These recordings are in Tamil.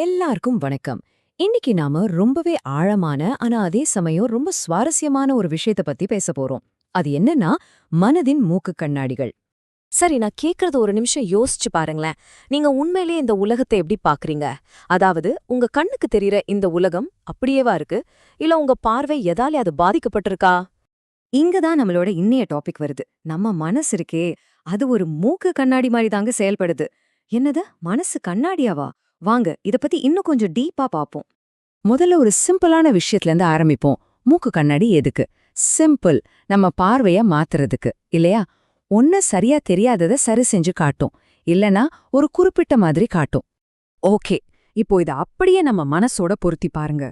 எல்லாருக்கும் வணக்கம். இன்னைக்கு நாம ரொம்பவே ஆழமான ஆனா அதே சமயம் ரொம்ப சுவாரஸ்யமான ஒரு விஷயத்த பத்தி பேச போறோம். அது என்னன்னா மனதின் மூக்கு கண்ணாடிகள். சரி நான் கேக்குறது ஒரு நிமிஷம் யோசிச்சு பாருங்களேன். நீங்க உண்மையிலேயே இந்த உலகத்தை எப்படி பாக்குறீங்க? அதாவது உங்க கண்ணுக்கு தெரியற இந்த உலகம் அப்படியேவா இருக்கு? இல்ல உங்க பார்வை எதாலே அது பாதிக்கப்பட்டிருக்கா? இங்கதான் நம்மளோட இன்னைய டாபிக் வருது. நம்ம மனசு இருக்கே அது ஒரு மூக்கு கண்ணாடி மாதிரி தாங்க செயல்படுது. என்னது? மனசு கண்ணாடியாவா? வாங்க இத பத்தி இன்னும் கொஞ்சம் டீப்பா பாப்போம். முதல்ல ஒரு சிம்பிளான விஷயத்துல இருந்து ஆரம்பிப்போம். மூக்கு கண்ணாடி எதுக்கு? சிம்பிள் நம்ம பார்வைய மாத்துறதுக்கு இல்லையா? ஒன்னு சரியா தெரியாதத சரி செஞ்சு காட்டும். இல்லனா ஒரு குறிப்பிட்ட மாதிரி காட்டும். ஓகே இப்போ இத அப்படியே நம்ம மனசோட பொருத்தி பாருங்க.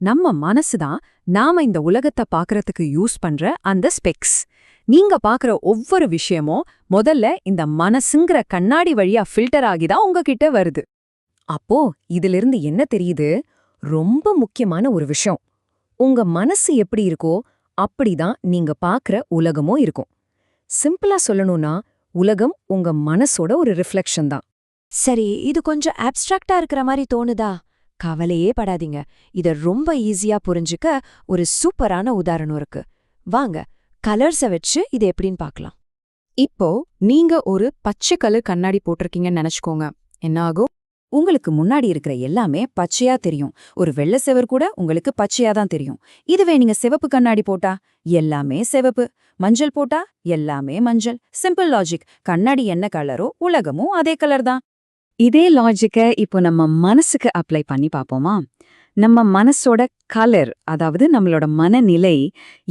நம்ம மனசுதான் நாம இந்த உலகத்தை பாக்குறதுக்கு யூஸ் பண்ற அந்த ஸ்பெக்ஸ் நீங்க பாக்குற ஒவ்வொரு விஷயமும் முதல்ல இந்த மனசுங்கிற கண்ணாடி வழியா ஃபில்டர் ஆகிதான் உங்ககிட்ட வருது. அப்போ இதிலிருந்து என்ன தெரியுது? ரொம்ப முக்கியமான ஒரு விஷயம். உங்க மனசு எப்படி இருக்கோ அப்படிதான் நீங்க பாக்குற உலகமும் இருக்கும். சிம்பிளா சொல்லணும்னா உலகம் உங்க மனசோட ஒரு ரிஃப்ளெக்ஷன் தான். சரி இது கொஞ்சம் அப்டிராக்டா இருக்கிற மாதிரி தோணுதா? கவலையே படாதீங்க. இத ரொம்ப ஈஸியா புரிஞ்சுக்க ஒரு சூப்பரான உதாரணம் இருக்கு. வாங்க கலர்ஸ வச்சு இது எப்படின்னு பார்க்கலாம் இப்போ நீங்க ஒரு பச்சை கலர் கண்ணாடி போட்டிருக்கீங்கன்னு நினைச்சுக்கோங்க. என்ன ஆகும்? உங்களுக்கு முன்னாடி இருக்கிற எல்லாமே பச்சையா தெரியும். ஒரு வெள்ள செவர் கூட உங்களுக்கு பச்சையா தான் தெரியும். இதுவே நீங்க சிவப்பு கண்ணாடி போட்டா எல்லாமே சிவப்பு. மஞ்சள் போட்டா எல்லாமே மஞ்சள். சிம்பிள் லாஜிக் கண்ணாடி என்ன கலரோ உலகமும் அதே கலர் தான். இதே லாஜிக்க இப்போ நம்ம மனசுக்கு அப்ளை பண்ணி பாப்போமா நம்ம மனசோட கலர் அதாவது நம்மளோட மனநிலை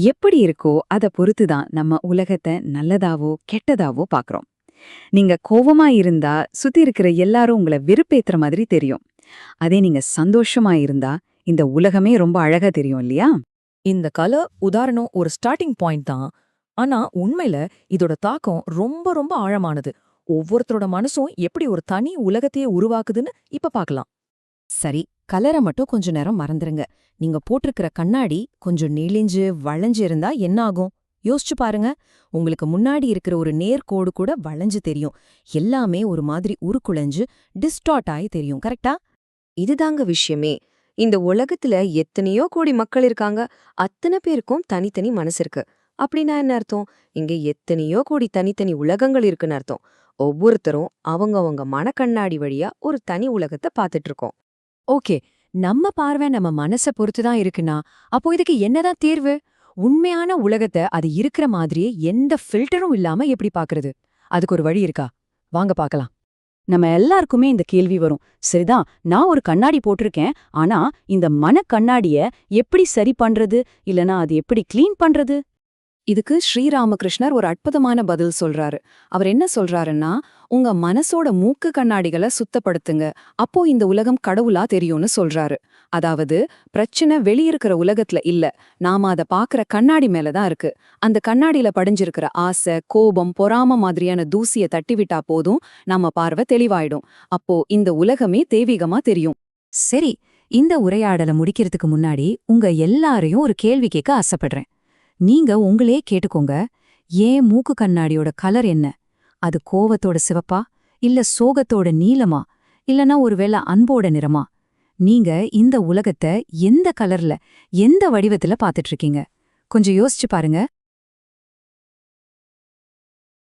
எப்படி இருக்கோ அதை பொறுத்து தான் நம்ம உலகத்தை நல்லதாவோ கெட்டதாவோ பாக்குறோம் நீங்க கோவமா இருந்தா சுத்தி இருக்கிற எல்லாரும் உங்களை வெறுப்பேத்துற மாதிரி தெரியும். அதே நீங்க சந்தோஷமா இருந்தா இந்த உலகமே ரொம்ப அழகா தெரியும் இல்லையா? இந்த கலை உதாரணம் ஒரு ஸ்டார்டிங் பாயிண்ட் தான். ஆனா உண்மையில இதோட தாக்கம் ரொம்ப ரொம்ப ஆழமானது. ஒவ்வொருத்தரோட மனசும் எப்படி ஒரு தனி உலகத்தையே உருவாக்குதுன்னு இப்ப பார்க்கலாம் சரி கலரை மட்டும் கொஞ்ச நேரம் மறந்துருங்க. நீங்க போட்டிருக்கிற கண்ணாடி கொஞ்சம் நெளிஞ்சு வளைஞ்சு இருந்தா என்ன ஆகும்? யோசிச்சு பாருங்க. உங்களுக்கு முன்னாடி இருக்கிற ஒரு நேர்கோடு கூட வளைஞ்சு தெரியும். எல்லாமே ஒரு மாதிரி உருக்குலைஞ்சு டிஸ்டார்ட் ஆகி தெரியும். கரெக்டா இதுதாங்க விஷயமே. இந்த உலகத்துல எத்தனையோ கோடி மக்கள் இருக்காங்க. அத்தனை பேருக்கும் தனித்தனி மனசு இருக்கு. அப்படின்னா என்ன அர்த்தம்? இங்க எத்தனையோ கோடி தனித்தனி உலகங்கள் இருக்குன்னு அர்த்தம். ஒவ்வொருத்தரும் அவங்கவங்க மனக்கண்ணாடி வழியா ஒரு தனி உலகத்தை பார்த்துட்டு இருக்கோம். ஓகே. நம்ம பார்வை நம்ம மனச பொறுத்து தான் இருக்குன்னா அப்போ இதுக்கு என்னதான் தீர்வு? உண்மையான உலகத்தை அது இருக்கிற மாதிரியே எந்த ஃபில்டரும் இல்லாம எப்படி பாக்குறது அதுக்கு ஒரு வழி இருக்கா? வாங்க பார்க்கலாம். நம்ம எல்லாருக்குமே இந்த கேள்வி வரும். சரிதான் நான் ஒரு கண்ணாடி போட்டிருக்கேன் ஆனா இந்த மன கண்ணாடிய எப்படி சரி பண்றது? இல்லனா அது எப்படி கிளீன் பண்றது? இதுக்கு ஸ்ரீராமகிருஷ்ணர் ஒரு அற்புதமான பதில் சொல்றாரு. அவர் என்ன சொல்றாருன்னா உங்க மனசோட மூக்கு கண்ணாடிகளை சுத்தப்படுத்துங்க. அப்போ இந்த உலகம் கடவுளா தெரியும்னு சொல்றாரு. அதாவது பிரச்சனை வெளியிருக்கிற உலகத்துல இல்ல. நாம அத பாக்குற கண்ணாடி மேலதான் இருக்கு. அந்த கண்ணாடியில படிஞ்சிருக்கிற ஆசை கோபம் பொறாம மாதிரியான தூசிய தட்டிவிட்டா போதும் நம்ம பார்வை தெளிவாயிடும். அப்போ இந்த உலகமே தெய்வீகமா தெரியும். சரி இந்த உரையாடலை முடிக்கிறதுக்கு முன்னாடி உங்க எல்லாரையும் ஒரு கேள்வி கேட்க ஆசைப்படுறேன். நீங்க உங்களே கேட்டுக்கோங்க ஏன் மூக்கு கண்ணாடியோட கலர் என்ன? அது கோவத்தோட சிவப்பா? இல்ல சோகத்தோட நீலமா? இல்லனா ஒருவேளை அன்போட நிறமா? நீங்க இந்த உலகத்தை எந்த கலர்ல எந்த வடிவத்துல பாத்துட்டு இருக்கீங்க? கொஞ்சம் யோசிச்சு பாருங்க.